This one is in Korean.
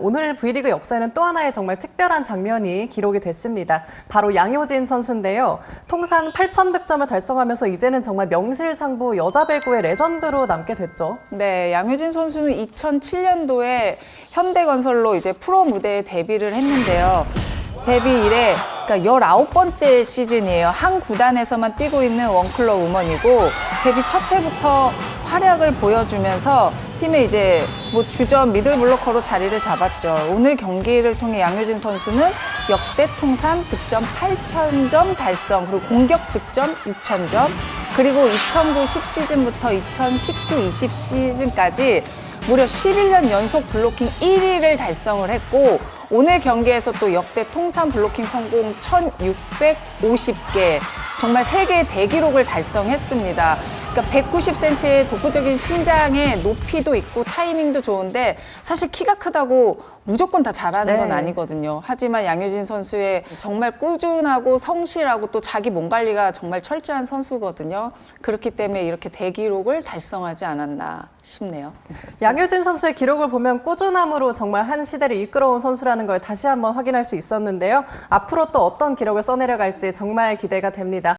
오늘 V리그 역사에는 또 하나의 정말 특별한 장면이 기록이 됐습니다. 바로 양효진 선수인데요. 통산 8,000득점을 달성하면서 이제는 정말 명실상부 여자 배구의 레전드로 남게 됐죠. 네, 양효진 선수는 2007년도에 현대건설로 이제 프로 무대에 데뷔를 했는데요. 데뷔 이래 그러니까 19번째 시즌이에요. 한 구단에서만 뛰고 있는 원클럽 우먼이고 데뷔 첫 해부터 활약을 보여주면서 팀의 이제 뭐 주전 미들 블로커로 자리를 잡았죠. 오늘 경기를 통해 양효진 선수는 역대 통산 득점 8,000점 달성, 그리고 공격 득점 6,000점, 그리고 2009-10 시즌부터 2019-20 시즌까지 무려 11년 연속 블로킹 1위를 달성을 했고 오늘 경기에서 또 역대 통산 블로킹 성공 1,650개 정말 세계 대기록을 달성했습니다. 그러니까 190cm의 독보적인 신장의 높이도 있고 타이밍도 좋은데 사실 키가 크다고 무조건 다 잘하는 건 네. 아니거든요. 하지만 양효진 선수의 정말 꾸준하고 성실하고 또 자기 몸 관리가 정말 철저한 선수거든요. 그렇기 때문에 이렇게 대기록을 달성하지 않았나 싶네요. 양효진 선수의 기록을 보면 꾸준함으로 정말 한 시대를 이끌어온 선수라는 걸 다시 한번 확인할 수 있었는데요. 앞으로 또 어떤 기록을 써내려갈지 정말 기대가 됩니다.